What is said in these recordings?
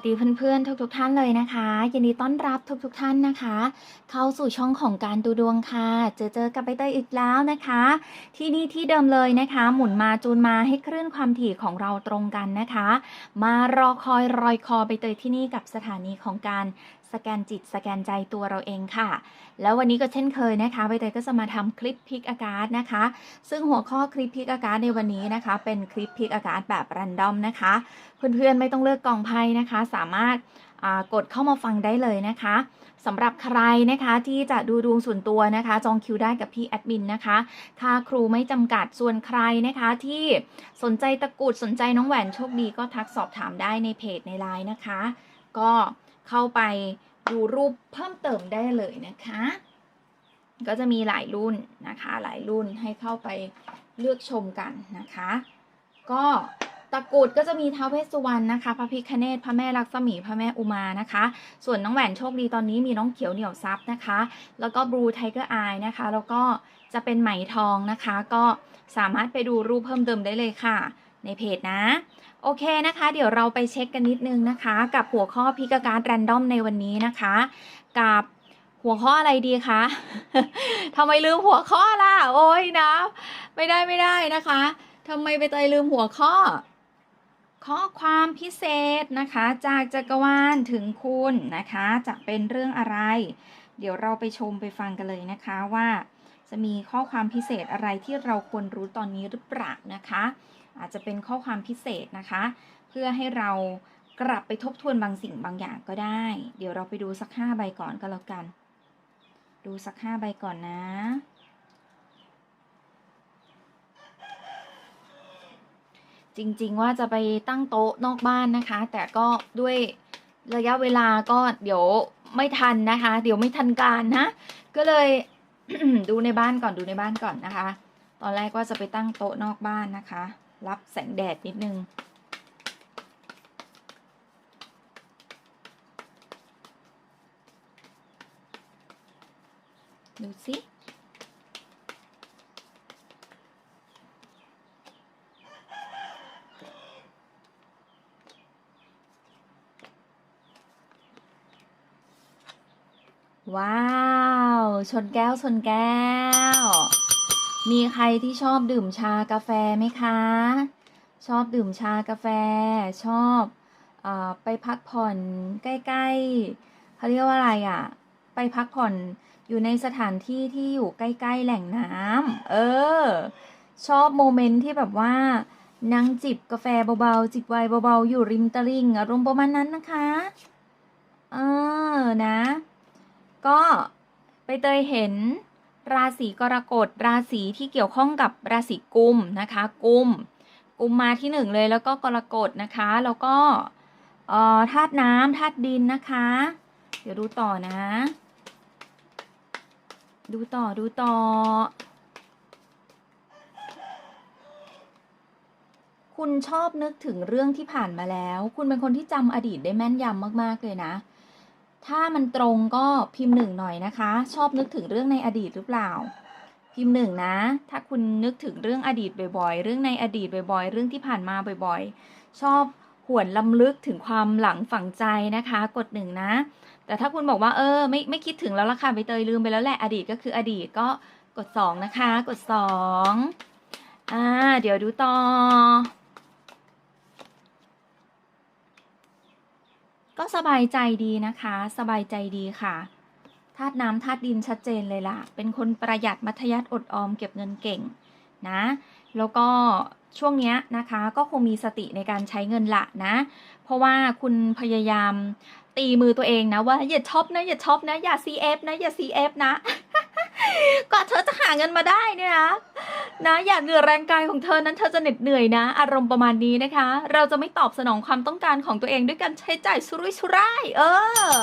สวัสดีเพื่อนๆทุกๆทท่านเลยนะคะ ยินดีต้อนรับทุกๆทท่านนะคะ เข้าสู่ช่องของการดูดวงค่ะ เจอเจอกับใบเตยอีกแล้วนะคะ ที่นี่ที่เดิมเลยนะคะ หมุนมาจูนมาให้คลื่นความถี่ของเราตรงกันนะคะ มารอคอยรอยคอใบเตยที่นี่กับสถานีของการ สแกนจิต สแกนใจตัวเราเองค่ะ แล้ววันนี้ก็เช่นเคยนะคะใบเตยก็จะมาทำคลิปพิกอากาศนะคะ ซึ่งหัวข้อคลิปพิกอากาศในวันนี้นะคะ เป็นคลิปพิกอากาศแบบรันดอมนะคะ เพื่อนๆไม่ต้องเลือกกองไพ่นะคะ สามารถกดเข้ามาฟังได้เลยนะคะสำหรับใครนะคะที่จะดูดวงส่วนตัวนะคะ จองคิวได้กับพี่แอดมินนะคะค่าครูไม่จำกัดส่วนใครนะคะ ที่สนใจตะกุดสนใจน้องแหวนโชคดีก็ทักสอบถามได้ในเพจในไลน์นะคะ ก็ เข้าไปดูรูปเพิ่มเติมได้เลยนะคะ ก็จะมีหลายรุ่นนะคะ หลายรุ่นให้เข้าไปเลือกชมกันนะคะ ก็ตะกรุดก็จะมีท้าวเวสสุวรรณนะคะ พระพิคเนตพระแม่ลักษมี พระแม่อุมานะคะ ส่วนน้องแหวนโชคดีตอนนี้มีน้องเขียวเหนียวซับนะคะ แล้วก็บลูไทเกอร์อายนะคะ แล้วก็จะเป็นไหมทองนะคะ ก็สามารถไปดูรูปเพิ่มเติมได้เลยค่ะ ในเพจนะ โอเคนะคะ เดี๋ยวเราไปเช็คกันนิดนึงนะคะ กับหัวข้อพิกการแรนดอมในวันนี้นะคะ กับหัวข้ออะไรดีคะทำไมลืมหัวข้อล่ะ โอ้ยนะ ไม่ได้ไม่ได้นะคะทำไมไปเตยลืมหัวข้อ ข้อความพิเศษนะคะ จากจักรวาลถึงคุณนะคะ จะเป็นเรื่องอะไร เดี๋ยวเราไปชมไปฟังกันเลยนะคะว่า จะมีข้อความพิเศษอะไรที่เราควรรู้ตอนนี้หรือเปล่านะคะ อาจจะเป็นข้อความพิเศษนะคะ เพื่อให้เรากลับไปทบทวนบางสิ่งบางอย่างก็ได้ เดี๋ยวเราไปดูสักห้าใบก่อนก็แล้วกัน ดูสักห้าใบก่อนนะจริง ๆ ว่าจะไปตั้งโต๊ะนอกบ้านนะคะ แต่ก็ด้วยระยะเวลาก็เดี๋ยวไม่ทันนะคะ เดี๋ยวไม่ทันการนะ ก็เลยดูในบ้านก่อนดูในบ้านก่อนนะคะ ตอนแรกว่าจะไปตั้งโต๊ะนอกบ้านนะคะ รับแสงแดดนิดนึง ดูสิว้าว ชนแก้ว ชนแก้ว มีใครที่ชอบดื่มชากาแฟไหมคะ ชอบดื่มชากาแฟ ชอบออไปพักผ่อนใกล้ๆเขาเรียกว่าอะไรอะ่ะ ไปพักผ่อนอยู่ในสถานที่ที่อยู่ใกล้ ๆ แหล่งน้ำเออ ชอบโมเมนต์ที่แบบว่านั่งจิบกาแฟเบาๆจิบไวน์เบาๆอยู่ริมตลิ่งอารมณ์ประมาณนั้นนะคะเออนะ ก็ไปเตยเห็น ราศีกรกฎราศีที่เกี่ยวข้องกับราศีกุมนะคะกุมกุมมาที่หนึ่งเลยแล้วก็กรกฎนะคะ แล้วก็ธาตุน้ำธาตุดินนะคะ เดี๋ยวดูต่อนะ ดูต่อดูต่อ คุณชอบนึกถึงเรื่องที่ผ่านมาแล้ว คุณเป็นคนที่จำอดีตได้แม่นยำมากๆเลยนะ ถ้ามันตรงก็พิมพ์หนึ่งหน่อยนะคะ ชอบนึกถึงเรื่องในอดีตหรือเปล่า พิมพ์หนึ่งนะ ถ้าคุณนึกถึงเรื่องอดีตบ่อยๆ เรื่องในอดีตบ่อยๆ เรื่องที่ผ่านมาบ่อยๆ ชอบหวนลำลึกถึงความหลังฝังใจนะคะ กดหนึ่งนะ แต่ถ้าคุณบอกว่าเออไม่ไม่คิดถึงแล้วล่ะค่ะใบเตยลืมไปแล้วแหละอดีตก็คืออดีตก็กดสองนะคะ กดสองอ่าเดี๋ยวดูต่อ ก็สบายใจดีนะคะ สบายใจดีค่ะธาตุน้ำธาตุดินชัดเจนเลยล่ะ เป็นคนประหยัดมัธยัติอดออมเก็บเงินเก่งนะ แล้วก็ช่วงเนี้ยนะคะก็คงมีสติในการใช้เงินละนะ เพราะว่าคุณพยายามตีมือตัวเองนะว่าอย่าช็อปนะอย่าช็อปนะอย่า CF นะอย่า CF นะ กว่าเธอจะหาเงินมาได้เนี่ยนะนะอย่าเหนื่อยแรงกายของเธอนั้นเธอจะเหน็ดเหนื่อยนะ อารมณ์ประมาณนี้นะคะ เราจะไม่ตอบสนองความต้องการของตัวเองด้วยการใช้จ่ายสุรุ่ยสุร่ายเออ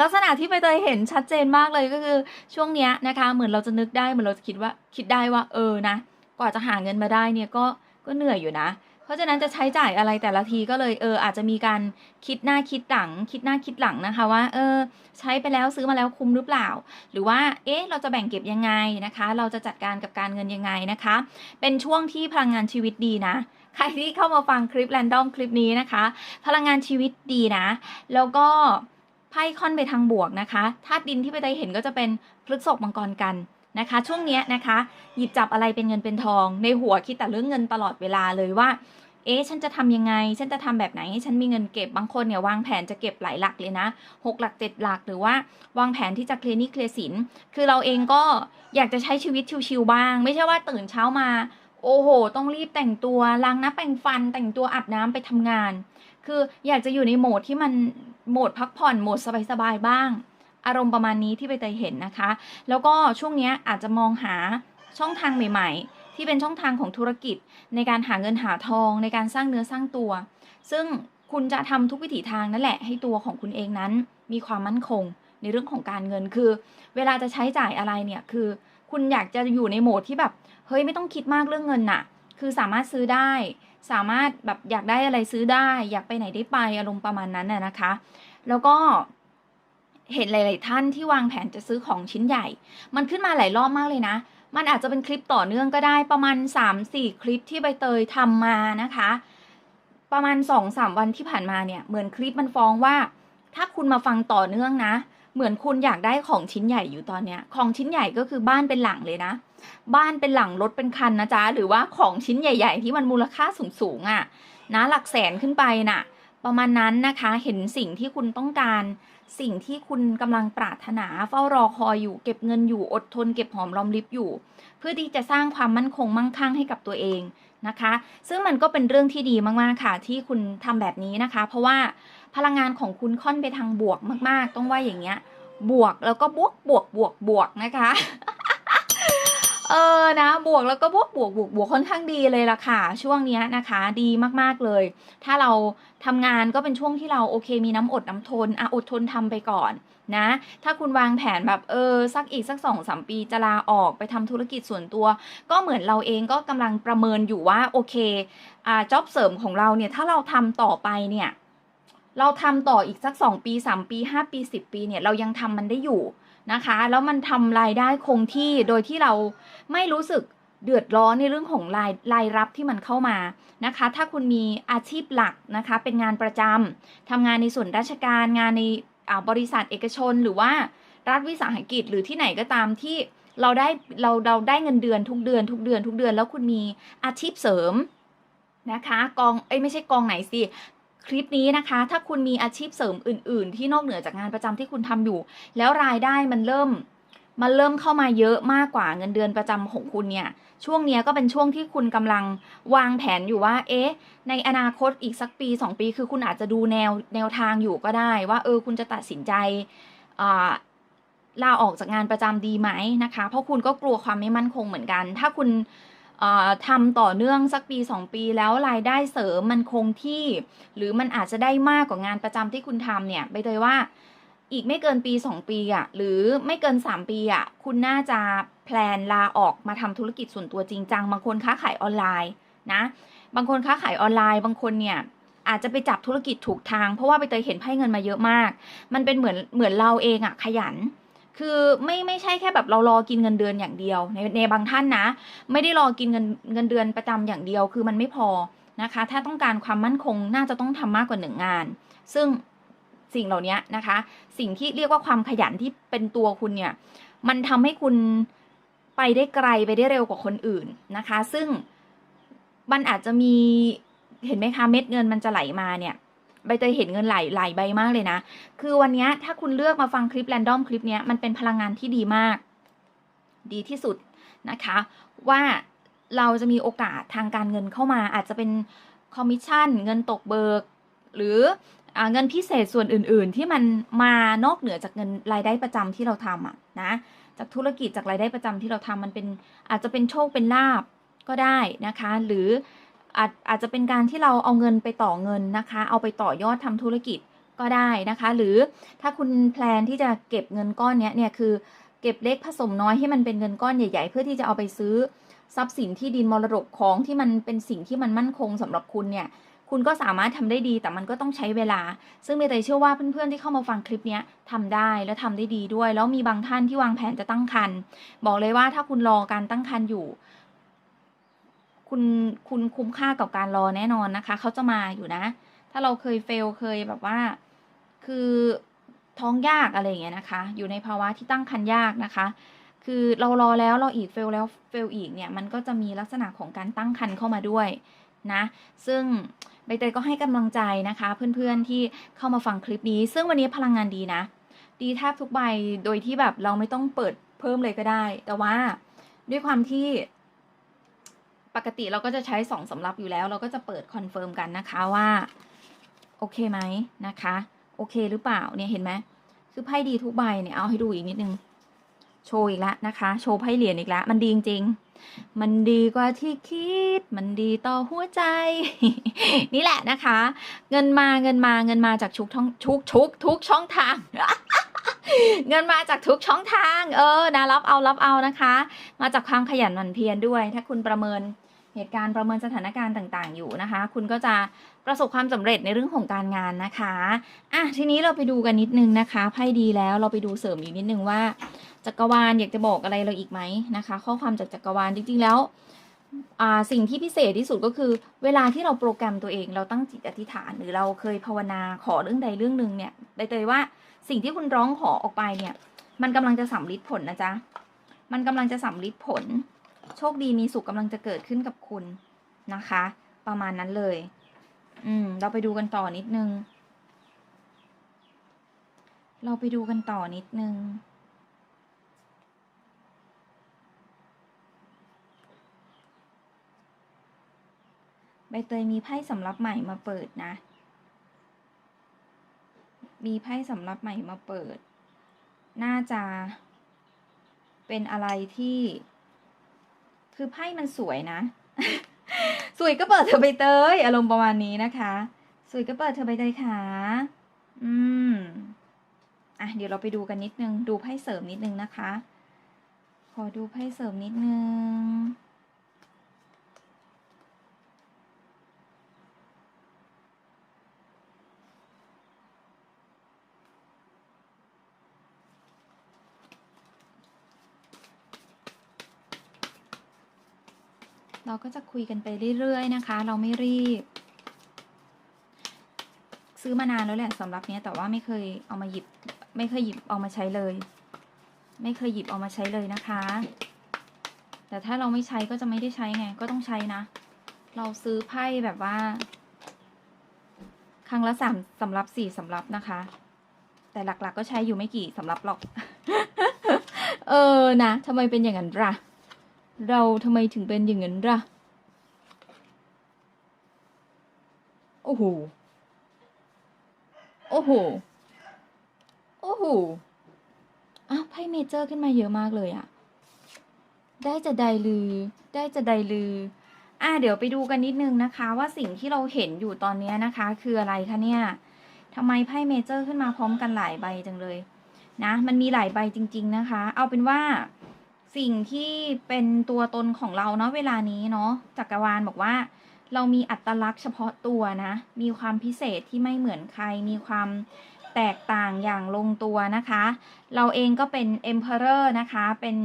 ลักษณะที่ใบเตยเห็นชัดเจนมากเลยก็คือช่วงเนี้ยนะคะ เหมือนเราจะนึกได้เหมือนเราจะคิดว่าคิดได้ว่าเออนะ กว่าจะหาเงินมาได้เนี่ยก็ก็เหนื่อยอยู่นะ เพราะฉะนั้นจะใช้จ่ายอะไรแต่ละทีก็เลยเอออาจจะมีการคิดหน้าคิดหลัง คิดหน้าคิดหลังนะคะว่าเออใช้ไปแล้วซื้อมาแล้วคุ้มหรือเปล่า หรือว่าเอ๊ะเราจะแบ่งเก็บยังไงนะคะ เราจะจัดการกับการเงินยังไงนะคะ เป็นช่วงที่พลังงานชีวิตดีนะใครที่เข้ามาฟังคลิปแรนดอมคลิปนี้นะคะ พลังงานชีวิตดีนะ แล้วก็ไพ่ค่อนไปทางบวกนะคะธาตุดินที่ไปได้เห็นก็จะเป็นพฤษภมังกรกัน นะคะ ช่วงนี้นะคะ หยิบจับอะไรเป็นเงินเป็นทอง ในหัวคิดแต่เรื่องเงินตลอดเวลาเลยว่า เอ๊ะฉันจะทำยังไง ฉันจะทำแบบไหนให้ฉันมีเงินเก็บบางคนเนี่ยวางแผนจะเก็บหลายหลักเลยนะหกหลักเจ็ดหลักหรือว่าวางแผนที่จะเคลียร์หนี้เคลียร์สิน คือเราเองก็อยากจะใช้ชีวิตชิวๆบ้าง ไม่ใช่ว่าตื่นเช้ามาโอ้โห ต้องรีบแต่งตัวล้างหน้าแปรงฟัน แต่งตัวอาบน้ำไปทำงาน คืออยากจะอยู่ในโหมดที่มันโหมดพักผ่อนโหมดสบายๆบ้าง อารมณ์ประมาณนี้ที่ใบเตยเห็นนะคะ แล้วก็ช่วงเนี้ยอาจจะมองหาช่องทางใหม่ ๆ ที่เป็นช่องทางของธุรกิจ ในการหาเงินหาทองในการสร้างเนื้อสร้างตัว ซึ่งคุณจะทำทุกวิถีทางนั่นแหละให้ตัวของคุณเองนั้น มีความมั่นคงในเรื่องของการเงินคือ เวลาจะใช้จ่ายอะไรเนี่ยคือ คุณอยากจะอยู่ในโหมดที่แบบเฮ้ยไม่ต้องคิดมากเรื่องเงินน่ะ คือสามารถซื้อได้ สามารถแบบอยากได้อะไรซื้อได้ อยากไปไหนได้ไปอารมณ์ประมาณนั้นน่ะนะคะ แล้วก็ เห็นหลาย ๆ ท่านที่วางแผนจะซื้อของชิ้นใหญ่ มันขึ้นมาหลายรอบมากเลยนะ มันอาจจะเป็นคลิปต่อเนื่องก็ได้ประมาณ 3-4 คลิปที่ใบเตยทำมานะคะ ประมาณ 2-3 วันที่ผ่านมาเนี่ย เหมือนคลิปมันฟ้องว่า ถ้าคุณมาฟังต่อเนื่องนะ เหมือนคุณอยากได้ของชิ้นใหญ่อยู่ตอนเนี้ย ของชิ้นใหญ่ก็คือบ้านเป็นหลังเลยนะ บ้านเป็นหลังรถเป็นคันนะจ๊ะ หรือว่าของชิ้นใหญ่ ๆ ที่มันมูลค่าสูง ๆอะนะหลักแสนขึ้นไปน่ะ ประมาณนั้นนะคะ เห็นสิ่งที่คุณต้องการ สิ่งที่คุณกำลังปรารถนาเฝ้ารอคอยอยู่ เก็บเงินอยู่อดทนเก็บหอมรอมริบอยู่ เพื่อที่จะสร้างความมั่นคงมั่งคั่งให้กับตัวเองนะคะ ซึ่งมันก็เป็นเรื่องที่ดีมากๆค่ะ ที่คุณทำแบบนี้นะคะ เพราะว่าพลังงานของคุณค่อนไปทางบวกมาก ๆ ต้องว่าอย่างเงี้ย บวกแล้วก็บวกบวกบวกบวกนะคะ เออนะบวกแล้วก็บวกบวกบวกบวกค่อนข้างดีเลยล่ะค่ะ ช่วงเนี้ยนะคะ ดีมากๆเลย ถ้าเราทำงานก็เป็นช่วงที่เราโอเคมีน้ำอดน้ำทนอะอดทนทำไปก่อนนะ ถ้าคุณวางแผนแบบเออสักอีกสักสองสามปีจะลาออกไปทำธุรกิจส่วนตัว ก็เหมือนเราเองก็กำลังประเมินอยู่ว่าโอเคอ่าจ็อบเสริมของเราเนี่ยถ้าเราทำต่อไปเนี่ยเราทำต่ออีกสักสองปีสามปีห้าปีสิบปีเนี่ยเรายังทำมันได้อยู่ นะคะ แล้วมันทำรายได้คงที่โดยที่เราไม่รู้สึกเดือดร้อนในเรื่องของรายรายรับที่มันเข้ามานะคะ ถ้าคุณมีอาชีพหลักนะคะ เป็นงานประจำทำงานในส่วนราชการงานในบริษัทเอกชนหรือว่ารัฐวิสาหกิจหรือที่ไหนก็ตามที่เราได้เราเราได้เงินเดือนทุกเดือนทุกเดือนทุกเดือน แล้วคุณมีอาชีพเสริมนะคะ กองเอ้ยไม่ใช่กองไหนสิ คลิปนี้นะคะ ถ้าคุณมีอาชีพเสริมอื่น ๆ ที่นอกเหนือจากงานประจำที่คุณทำอยู่ แล้วรายได้มันเริ่มมันเริ่มเข้ามาเยอะมากกว่าเงินเดือนประจำของคุณเนี่ย ช่วงเนี้ยก็เป็นช่วงที่คุณกำลังวางแผนอยู่ว่า เอ๊ะ ในอนาคตอีกสักปี 2 ปี คือคุณอาจจะดูแนวแนวทางอยู่ก็ได้ ว่า เออ คุณจะตัดสินใจลาออกจากงานประจำดีไหมนะคะ เพราะคุณก็กลัวความไม่มั่นคงเหมือนกัน ถ้าคุณ ทำต่อเนื่องสักปี 2 ปีแล้วรายได้เสริมมันคงที่ หรือมันอาจจะได้มากกว่างานประจำที่คุณทำเนี่ยใบเตยว่าอีกไม่เกินปี 2 ปีอะ่ะหรือไม่เกิน 3 ปีอะ่ะคุณน่าจะแพลนลาออกมาทำธุรกิจส่วนตัวจริงจังบางคนค้าขายออนไลน์นะบางคนค้าขายออนไลน์ บางคนเนี่ยอาจจะไปจับธุรกิจถูกทาง เพราะว่าใบเตยเห็นไพ่เงินมาเยอะมาก มันเป็นเหมือนเหมือนเราเองอะขยัน คือไม่ไม่ใช่แค่แบบเรารอกินเงินเดือนอย่างเดียว ในในบางท่านนะ ไม่ได้รอกินเงินเงินเดือนประจำอย่างเดียว คือมันไม่พอนะคะ ถ้าต้องการความมั่นคงน่าจะต้องทำมากกว่าหนึ่งงาน ซึ่งสิ่งเหล่านี้นะคะ สิ่งที่เรียกว่าความขยันที่เป็นตัวคุณเนี่ย มันทำให้คุณไปได้ไกลไปได้เร็วกว่าคนอื่นนะคะ ซึ่งมันอาจจะมีเห็นไหมคะเม็ดเงินมันจะไหลมาเนี่ย ใบเตยเห็นเงินไหลไหลใบมากเลยนะ คือวันนี้ถ้าคุณเลือกมาฟังคลิปแรนดอมคลิปนี้มันเป็นพลังงานที่ดีมาก ดีที่สุดนะคะ ว่าเราจะมีโอกาสทางการเงินเข้ามาอาจจะเป็นคอมมิชชั่นเงินตกเบิก หรืออเงินพิเศษส่วนอื่น ๆ ที่มันมานอกเหนือจากเงินรายได้ประจำที่เราทำอะนะจากธุรกิจจากรายได้ประจำที่เราทำมันเป็นอาจจะเป็นโชคเป็นลาบก็ได้นะคะ หรือ อาจอาจจะเป็นการที่เราเอาเงินไปต่อเงินนะคะ เอาไปต่อยอดทำธุรกิจก็ได้นะคะ หรือถ้าคุณแพลนที่จะเก็บเงินก้อนเนี้ยเนี่ยคือเก็บเล็กผสมน้อยให้มันเป็นเงินก้อนใหญ่ ๆ เพื่อที่จะเอาไปซื้อทรัพย์สินที่ดินมรดกของที่มันเป็นสิ่งที่มันมั่นคงสำหรับคุณเนี่ยคุณก็สามารถทำได้ดีแต่มันก็ต้องใช้เวลา ซึ่งเมย์เตยเชื่อว่าเพื่อนๆที่เข้ามาฟังคลิปเนี้ยทำได้และทำได้ดีด้วย แล้วมีบางท่านที่วางแผนจะตั้งครรภ์บอกเลยว่าถ้าคุณรอการตั้งครรภ์อยู่ คุณคุณคุ้มค่ากับการรอแน่นอนนะคะ เขาจะมาอยู่นะ ถ้าเราเคยเฟลเคยแบบว่า คือท้องยากอะไรอย่างเงี้ยนะคะ อยู่ในภาวะที่ตั้งครรภ์ยากนะคะ คือเรารอแล้วเราอีกเฟลแล้วเฟลอีกเนี่ย มันก็จะมีลักษณะของการตั้งครรภ์เข้ามาด้วยนะ ซึ่งใบเตยก็ให้กำลังใจนะคะ เพื่อนๆที่เข้ามาฟังคลิปนี้ ซึ่งวันนี้พลังงานดีนะ ดีแทบทุกใบโดยที่แบบเราไม่ต้องเปิดเพิ่มเลยก็ได้ แต่ว่าด้วยความที่ ปกติเราก็จะใช้สองสำรับอยู่แล้ว เราก็จะเปิดคอนเฟิร์มกันนะคะว่าโอเคไหมนะคะ โอเคหรือเปล่าเนี่ยเห็นไหมคือไพ่ดีทุกใบเนี่ยเอาให้ดูอีกนิดนึงโชว์อีกแล้วนะคะ โชว์ไพ่เหรียญอีกแล้วมันดีจริงๆมันดีกว่าที่คิด มันดีต่อหัวใจ นี่แหละนะคะ เงินมาเงินมาเงินมาจากชุกท่องชุกชุกทุกช่องทาง เงินมาจากทุกช่องทาง เออนะรับเอารับเอานะคะ มาจากความขยันหมั่นเพียรด้วย ถ้าคุณประเมิน เหตุการณ์ประเมินสถานการณ์ต่างๆ อยู่นะคะ คุณก็จะประสบความสำเร็จในเรื่องของการงานนะคะอะทีนี้เราไปดูกันนิดนึงนะคะไพ่ดีแล้วเราไปดูเสริมอีกนิดนึงว่า จักรวาลอยากจะบอกอะไรเราอีกไหมนะคะ ข้อความจากจักรวาลจริงๆแล้วสิ่งที่พิเศษที่สุดก็คือ เวลาที่เราโปรแกรมตัวเอง เราตั้งจิตอธิษฐาน หรือเราเคยภาวนาขอเรื่องใดเรื่องหนึ่งเนี่ยใบเตยว่าสิ่งที่คุณร้องขอออกไปเนี่ย มันกำลังจะสำลิดผลนะจ๊ะมันกำลังจะสำลิดผล โชคดีมีสุขกำลังจะเกิดขึ้นกับคุณนะคะ ประมาณนั้นเลย อืม เราไปดูกันต่อนิดนึง เราไปดูกันต่อนิดนึง ใบเตยมีไพ่สำรับใหม่มาเปิดนะ มีไพ่สำรับใหม่มาเปิด น่าจะเป็นอะไรที่ คือไพ่มันสวยนะ สวยก็เปิดเธอไปเตย อารมณ์ประมาณนี้นะคะ สวยก็เปิดเธอไปเตยค่ะอืมอะเดี๋ยวเราไปดูกันนิดนึง ดูไพ่เสริมนิดนึงนะคะ ขอดูไพ่เสริมนิดนึง เราก็จะคุยกันไปเรื่อยๆนะคะ เราไม่รีบ ซื้อมานานแล้วแหละสำหรับเนี้ยแต่ว่าไม่เคยเอามาหยิบ ไม่เคยหยิบเอามาใช้เลย ไม่เคยหยิบเอามาใช้เลยนะคะ แต่ถ้าเราไม่ใช้ก็จะไม่ได้ใช้ไง ก็ต้องใช้นะ เราซื้อไพ่แบบว่า ครั้งละสามสำรับสี่สำรับนะคะ แต่หลักๆก็ใช้อยู่ไม่กี่สำรับหรอก เออนะทำไมเป็นอย่างนั้นล่ะ เราทำไมถึงเป็นอย่างนั้นล่ะ โอ้โห โอ้โห โอ้โหอ้าวไพ่เมเจอร์ขึ้นมาเยอะมากเลยอะได้จะใดลือ ได้จะใดลือ อะเดี๋ยวไปดูกันนิดนึงนะคะ ว่าสิ่งที่เราเห็นอยู่ตอนนี้นะคะ คืออะไรคะเนี่ยทำไมไพ่เมเจอร์ขึ้นมาพร้อมกันหลายใบจังเลย นะ มันมีหลายใบจริง ๆ นะคะ เอาเป็นว่า สิ่งที่เป็นตัวตนของเราเนาะเวลานี้เนาะจักรวาลบอกว่า เรามีอัตลักษณ์เฉพาะตัวนะ มีความพิเศษที่ไม่เหมือนใคร มีความแตกต่างอย่างลงตัวนะคะ เราเองก็เป็น emperor นะคะ เป็น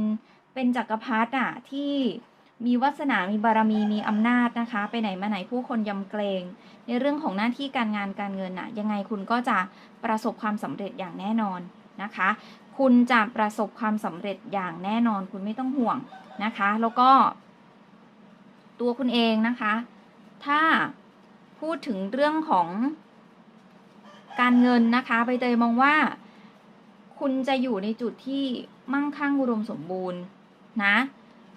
เป็นจักรพรรดิอะที่มีวาสนา มีบารมี มีอำนาจนะคะ ไปไหนมาไหนผู้คนยำเกรง ในเรื่องของหน้าที่การงานการเงินอะยังไงคุณก็จะประสบความสำเร็จอย่างแน่นอนนะคะ คุณจะประสบความสำเร็จอย่างแน่นอนคุณไม่ต้องห่วงนะคะ แล้วก็ ตัวคุณเองนะคะ ถ้าพูดถึงเรื่องของการเงินนะคะใบเตยมองว่า คุณจะอยู่ในจุดที่มั่งคั่งอุดมสมบูรณ์นะ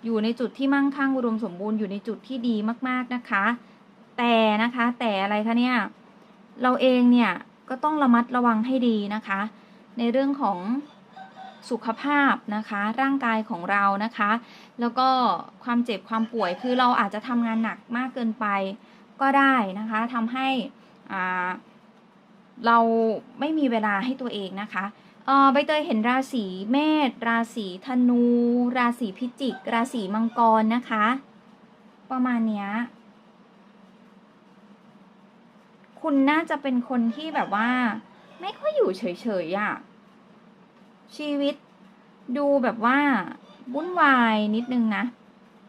อยู่ในจุดที่มั่งคั่งอุดมสมบูรณ์อยู่ในจุดที่ดีมากๆนะคะ แต่นะคะแต่อะไรคะเนี่ย เราเองเนี่ยก็ต้องระมัดระวังให้ดีนะคะ ในเรื่องของ สุขภาพนะคะ ร่างกายของเรานะคะ แล้วก็ความเจ็บความป่วยคือเราอาจจะทำงานหนักมากเกินไปก็ได้นะคะทำให้เราไม่มีเวลาให้ตัวเองนะคะใบเตยเห็นราศีเมษราศีธนู ราศีพิจิก ราศีมังกรนะคะ ประมาณเนี้ยคุณน่าจะเป็นคนที่แบบว่า ไม่ค่อยอยู่เฉยๆอะ่ะ ชีวิตดูแบบว่าวุ่นวายนิดนึงนะ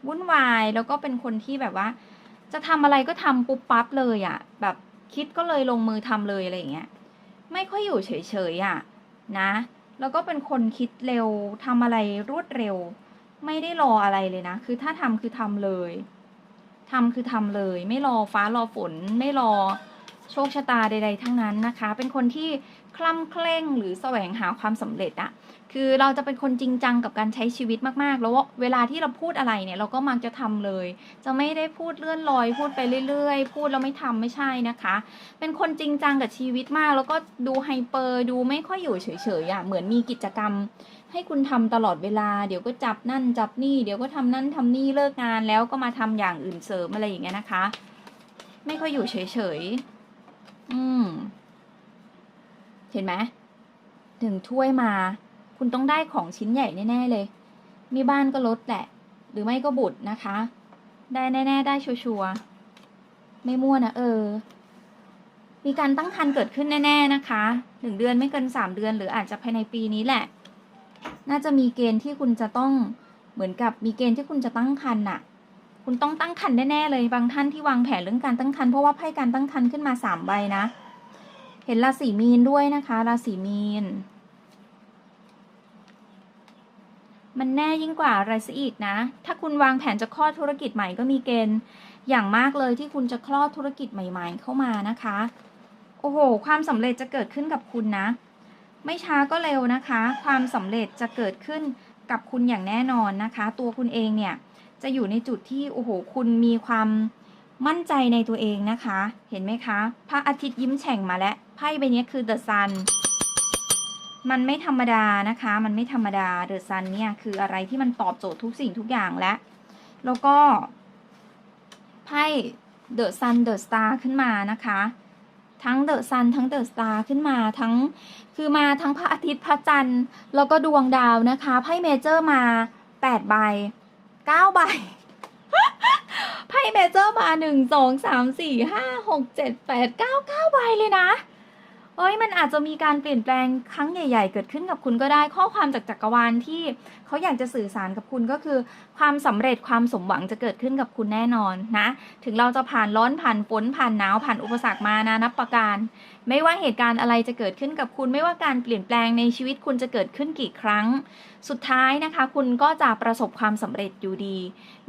วุ่นวายแล้วก็เป็นคนที่แบบว่า จะทำอะไรก็ทำปุ๊บปั๊บเลยอะ่ะ แบบคิดก็เลยลงมือทำเลยอะไรอย่างเงี้ยไม่ค่อยอยู่เฉยๆอะ่ะนะ แล้วก็เป็นคนคิดเร็วทำอะไรรวดเร็ว ไม่ได้รออะไรเลยนะ คือถ้าทำคือทำเลยทำคือทำเลย ไม่รอฟ้ารอฝน ไม่รอ โชคชะตาใด ๆ ทั้งนั้นนะคะ เป็นคนที่คล่ำเคร่งหรือแสวงหาความสำเร็จอะคือเราจะเป็นคนจริงจังกับการใช้ชีวิตมากๆ แล้วเวลาที่เราพูดอะไรเนี่ยเราก็มักจะทำเลย จะไม่ได้พูดเลื่อนลอย พูดไปเรื่อยๆ พูดแล้วไม่ทำไม่ใช่นะคะ เป็นคนจริงจังกับชีวิตมาก แล้วก็ดูไฮเปอร์ดูไม่ค่อยอยู่เฉยๆอะเหมือนมีกิจกรรม ให้คุณทำตลอดเวลา เดี๋ยวก็จับนั่นจับนี่ เดี๋ยวก็ทำนั่นทำนี่เลิกงานแล้วก็มาทำอย่างอื่นเสริมอะไรอย่างเงี้ยนะคะ ไม่ค่อยอยู่เฉยๆ อืม เห็นไหมถึงถ้วยมา คุณต้องได้ของชิ้นใหญ่แน่ๆเลย มีบ้านก็ลดแหละ หรือไม่ก็บุตรนะคะ ได้แน่ๆได้ชัวร์ๆไม่มั่วนะเออ มีการตั้งครรภ์เกิดขึ้นแน่ๆนะคะหนึ่งเดือนไม่เกินสามเดือน หรืออาจจะภายในปีนี้แหละ น่าจะมีเกณฑ์ที่คุณจะต้องเหมือนกับมีเกณฑ์ที่คุณจะตั้งครรภ์น่ะ คุณต้องตั้งครรภ์แน่ๆเลย บางท่านที่วางแผนเรื่องการตั้งครรภ์เพราะว่าไพ่การตั้งครรภ์ขึ้นมาสามใบนะ เห็นราศีมีนด้วยนะคะราศีมีน มันแน่ยิ่งกว่าอะไรซะอีกนะ ถ้าคุณวางแผนจะคลอดธุรกิจใหม่ก็มีเกณฑ์อย่างมากเลยที่คุณจะคลอดธุรกิจใหม่ ๆ เข้ามานะคะ โอ้โห ความสำเร็จจะเกิดขึ้นกับคุณนะ ไม่ช้าก็เร็วนะคะ ความสำเร็จจะเกิดขึ้นกับคุณอย่างแน่นอนนะคะ ตัวคุณเองเนี่ย จะอยู่ในจุดที่ โอ้โห คุณมีความมั่นใจในตัวเองนะคะ เห็นไหมคะ พระอาทิตย์ยิ้มแฉ่งมาแล้ว ไพ่ใบนี้คือ The Sun มันไม่ธรรมดานะคะ มันไม่ธรรมดา The Sun เนี่ยคืออะไรที่มันตอบโจทย์ทุกสิ่งทุกอย่างแล้ว แล้วก็ ไพ่ The Sun The Star ขึ้นมานะคะ ทั้ง The Sun ทั้ง The Star ขึ้นมาทั้งคือมาทั้งพระอาทิตย์พระจันทร์แล้วก็ดวงดาวนะคะ ไพ่เมเจอร์มา8ใบ 9ใบไพ่เมเจอร์มาหนึ่งสองสามสี่ห้าหกเจ็ดแปดเก้าเก้าใบเลยนะ เอ้ยมันอาจจะมีการเปลี่ยนแปลงครั้งใหญ่ ๆ เกิดขึ้นกับคุณก็ได้ข้อความจากจักรวาลที่เขาอยากจะสื่อสารกับคุณก็คือ ความสำเร็จความสมหวังจะเกิดขึ้นกับคุณแน่นอนนะ ถึงเราจะผ่านร้อนผ่านฝนผ่านหนาวผ่านอุปสรรคมานะนับประการ ไม่ว่าเหตุการณ์อะไรจะเกิดขึ้นกับคุณ ไม่ว่าการเปลี่ยนแปลงในชีวิตคุณจะเกิดขึ้นกี่ครั้ง สุดท้ายนะคะ คุณก็จะประสบความสำเร็จอยู่ดี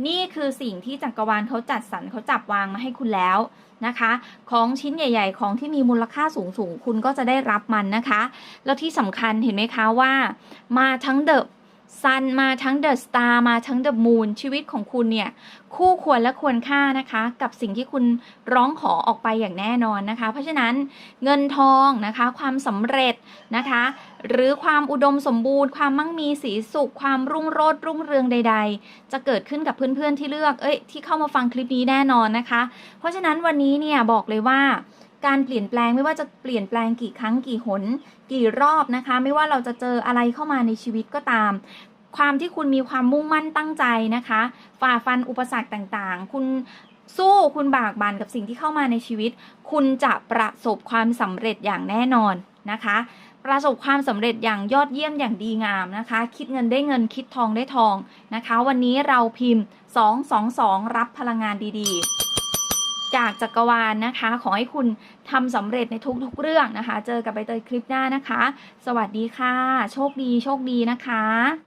นี่คือสิ่งที่จักรวาลเขาจัดสรรเขาจับวางมาให้คุณแล้วนะคะ ของชิ้นใหญ่ ๆ ของที่มีมูลค่าสูงๆ คุณก็จะได้รับมันนะคะ แล้วที่สำคัญเห็นไหมคะว่า มาทั้งเดอะ ซันมาทั้งเดอะสตาร์มาทั้งเดอะมูนชีวิตของคุณเนี่ย คู่ควรและควรค่านะคะ กับสิ่งที่คุณร้องขอออกไปอย่างแน่นอนนะคะ เพราะฉะนั้นเงินทองนะคะ ความสำเร็จนะคะ หรือความอุดมสมบูรณ์ ความมั่งมีสีสุข ความรุ่งโรจน์รุ่งเรืองใด ๆ จะเกิดขึ้นกับเพื่อนๆที่เลือกเอ้ยที่เข้ามาฟังคลิปนี้แน่นอนนะคะ เพราะฉะนั้นวันนี้เนี่ยบอกเลยว่า การเปลี่ยนแปลงไม่ว่าจะเปลี่ยนแปลงกี่ครั้งกี่หน กี่รอบนะคะ ไม่ว่าเราจะเจออะไรเข้ามาในชีวิตก็ตาม ความที่คุณมีความมุ่งมั่นตั้งใจนะคะ ฝ่าฟันอุปสรรคต่างๆ คุณสู้คุณบากบั่นกับสิ่งที่เข้ามาในชีวิต คุณจะประสบความสำเร็จอย่างแน่นอนนะคะ ประสบความสำเร็จอย่างยอดเยี่ยมอย่างดีงามนะคะ คิดเงินได้เงินคิดทองได้ทองนะคะ วันนี้เราพิมพ์ 222 รับพลังงานดีๆ จากจักรวาลนะคะ ขอให้คุณทำสำเร็จในทุกๆเรื่องนะคะ เจอกับใบเตยคลิปหน้านะคะ สวัสดีค่ะ โชคดีโชคดีนะคะ